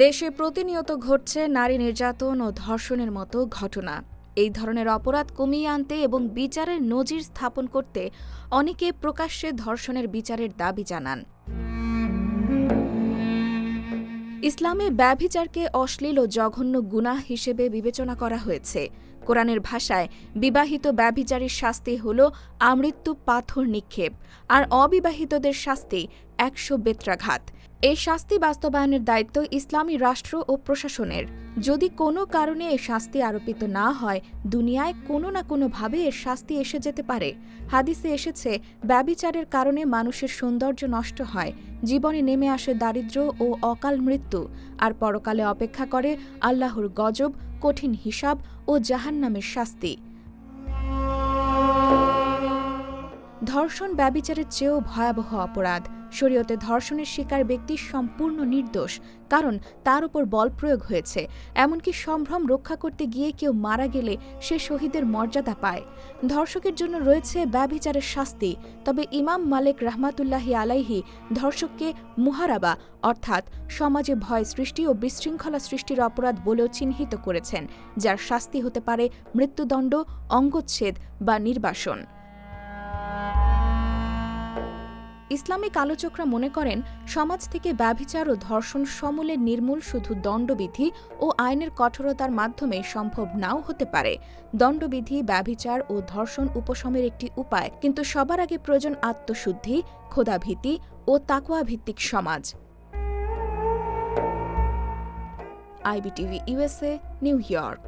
দেশে প্রতিনিয়ত ঘটছে নারী নির্যাতন ও ধর্ষণের মতো ঘটনা। এই ধরনের অপরাধ কমিয়ে আনতে এবং বিচারের নজির স্থাপন করতে অনেকে প্রকাশ্যে ধর্ষণের বিচারের দাবি জানান। ইসলামে ব্যভিচারকে অশ্লীল ও জঘন্য গুনাহ হিসেবে বিবেচনা করা হয়েছে। কোরআনের ভাষায় বিবাহিত ব্যভিচারীর শাস্তি হল আমৃত্যু পাথর নিক্ষেপ, আর অবিবাহিতদের শাস্তি একশো বেত্রাঘাত। এই শাস্তি বাস্তবায়নের দায়িত্ব ইসলামী রাষ্ট্র ও প্রশাসনের। যদি কোনো কারণে এ শাস্তি আরোপিত না হয়, দুনিয়ায় কোনো না কোনোভাবে এর শাস্তি এসে যেতে পারে। হাদিসে এসেছে, ব্যবিচারের কারণে মানুষের সৌন্দর্য নষ্ট হয়, জীবনে নেমে আসে দারিদ্র্য ও অকাল মৃত্যু, আর পরকালে অপেক্ষা করে আল্লাহর গজব, কঠিন হিসাব ও জাহান্নামের শাস্তি। ধর্ষণ ব্যবিচারের চেয়েও ভয়াবহ অপরাধ। শরীয়তে ধর্ষণের শিকার ব্যক্তি সম্পূর্ণ নির্দোষ, কারণ তার উপর বল প্রয়োগ হয়েছে। এমনকি সম্ভ্রম রক্ষা করতে গিয়ে কেউ মারা গেলে সে শহীদের মর্যাদা পায়। ধর্ষকের জন্য রয়েছে ব্যবিচারের শাস্তি, তবে ইমাম মালিক রহমাতুল্লাহি আলাইহি ধর্ষককে মুহারাবা, অর্থাৎ সমাজে ভয় সৃষ্টি ও বিশৃঙ্খলা সৃষ্টির অপরাধ বলেও চিহ্নিত করেছেন, যার শাস্তি হতে পারে মৃত্যুদণ্ড, অঙ্গচ্ছেদ বা নির্বাসন। ইসলামিক আলোচকরা মনে করেন, সমাজ থেকে ব্যভিচার ও ধর্ষণ সমূলে নির্মূল শুধু দণ্ডবিধি ও আইনের কঠোরতার মাধ্যমে সম্ভব নাও হতে পারে। দণ্ডবিধি, ব্যভিচার ও ধর্ষণ উপশমের একটি উপায়, কিন্তু সবার আগে প্রয়োজন আত্মশুদ্ধি ক্ষোধাভীতি ও তাকুয়া ভিত্তিক সমাজ। IBTV USA New York.